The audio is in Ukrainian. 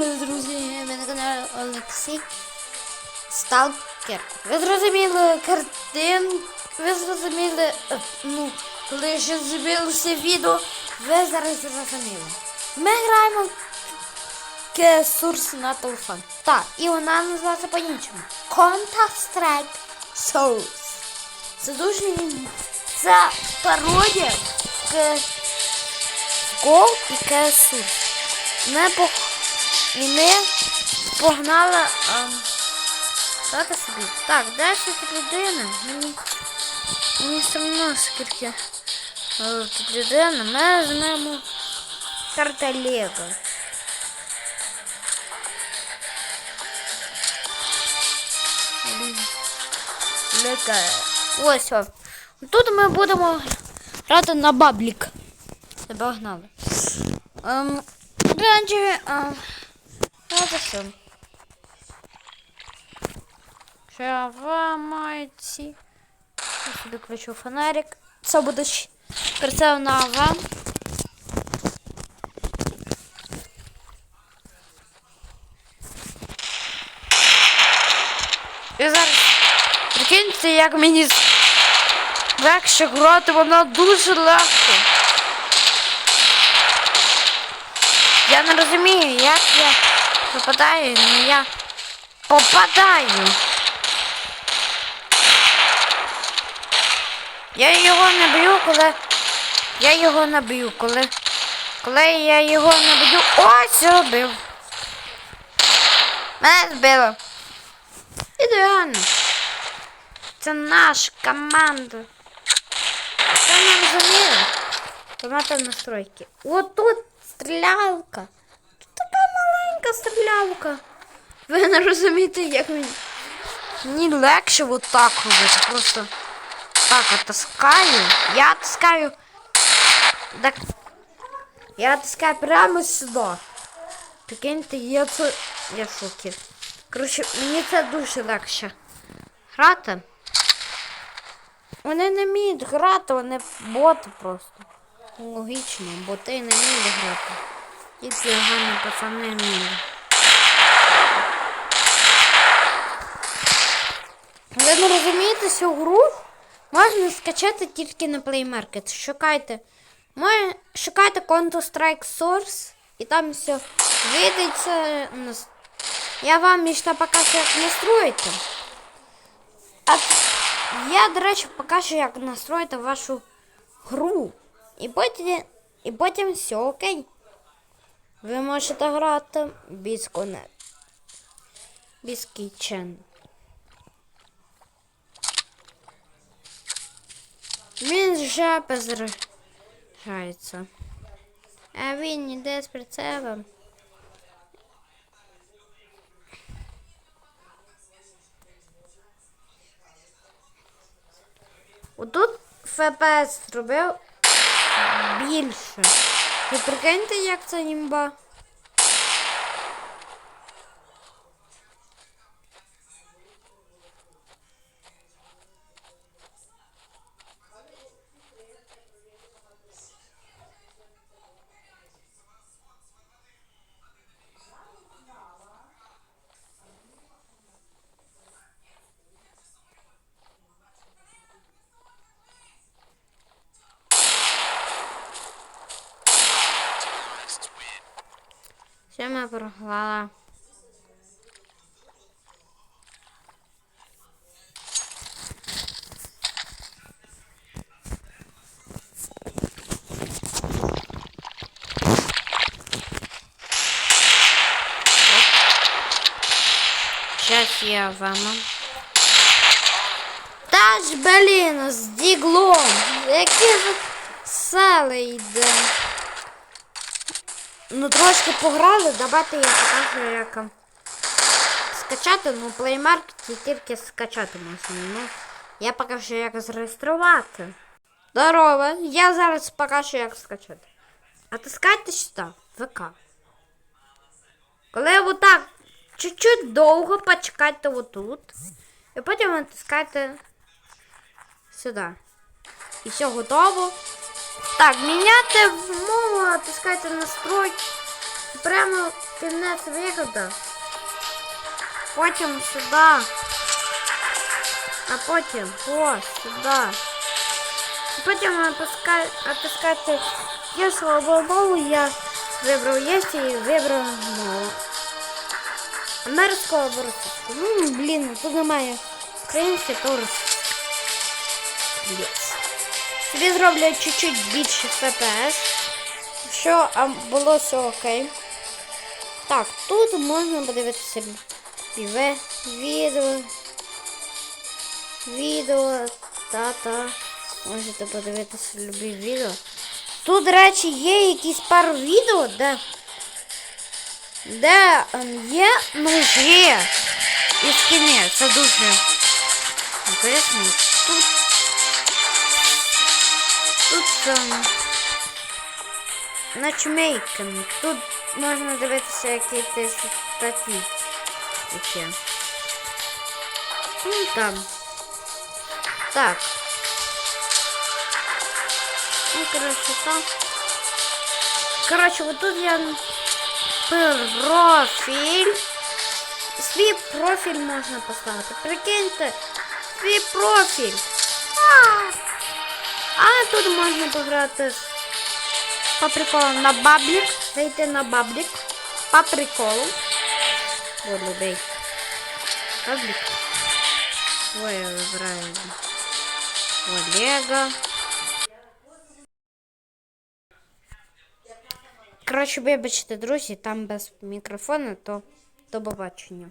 привіт, друзі! Ми на каналі Олексій Сталкер. Ви зрозуміли картин, ви зрозуміли, е, ну, коли ще з'явилося відео, ви зараз зрозуміли. Ми граємо Кесурс на телефон. Так, і вона називається по-іншому. Counter-Strike Source. Це дуже це пародія Go і Кесурс. Ми по... І ми погнали а... дати собі. Так, ще тут людина? Мені, мені одно скільки е, тут людина. Ми візьмемо карта Лего. Лего. Ось. о. Тут ми будемо грати на баблік. Погнали. Ем, Раніше, ем, от і що. Шавамайці. Я собі включу фонарик. Це буде прицел на вам. І зараз прикиньте, як мені легше грати, воно дуже легко. Я не розумію, як я попадаю, але я попадаю. Я його не б'ю, коли. Я його не б'ю, коли. Коли я його не б'ю. Ось зробив. Мене збило. Ідеально. Це наша команда. Це не розуміли. Томати настройки. От тут стрілялка. Маленька стрілялка. Ви не розумієте, як мені. Мені легше от так робити. Просто так от. Я таскаю. Так. Я таскаю прямо сюди. Прикиньте, я це. Я шокі. Коротше, мені це дуже легше. Грати. Вони не вміють грати, вони боти просто. Логічно, боти не вміють грати. Тільки гарні пацани вміють. Ви не розумієте цю гру? Можна скачати тільки на Play Market. Шукайте. Може, шукайте Counter-Strike Source і там все видається. Я вам ще покажу, як настроїти. А я, до речі, покажу, як настроїти вашу гру. І потім, і потім все окей. Ви можете грати без конек. Без кічен. Він вже безражається. А він іде з прицелом. Отут ФПС зробив більше. Ви прикиньте, як це імба? Ще ми програла. Сейчас я вам. Та ж, блін, з діглом. Які ж сели йде. Ну трошки пограли, давайте я покажу, як ем, скачати, ну в тільки скачати можна. Ну, я покажу, як зареєструвати. Здорово, я зараз покажу, як скачати. А таскайте сюди, ВК. Коли отак чуть-чуть довго почекайте отут. І потім натискайте сюди. І все готово. Так, міняти мову, натискайте настройки. Прямо в кінець виходу. Потім сюди. А потім ось сюди. Потім опускай, опускати я слава Богу, я вибрав єсть і вибрав мову. Америкського або російського. Ну, блін, тут немає українське, то російське. Yes. Собі зроблю чуть-чуть більше FPS. Що а, було все окей. Так, тут можна подивитися піве, відео. Відео, та-та. Можете подивитися любі відео. Тут, до речі, є якісь пару відео, де, де ем, є ножі і скини. Це дуже інтересно. Тут, тут ем, начмейками. Тут можна дивитися якісь статті. Які. Ну, там. Так. Ну, короче, там. Короче, вот тут я профіль. Свій профіль можна поставити. Прикиньте, свій профіль. А, А тут можна пограти по приколу на баблік. Зайти на баблік. По приколу. Вот, любий. Баблік. Я вибираю. Олега. Коротше, вибачте, друзі, там без мікрофону, то до побачення.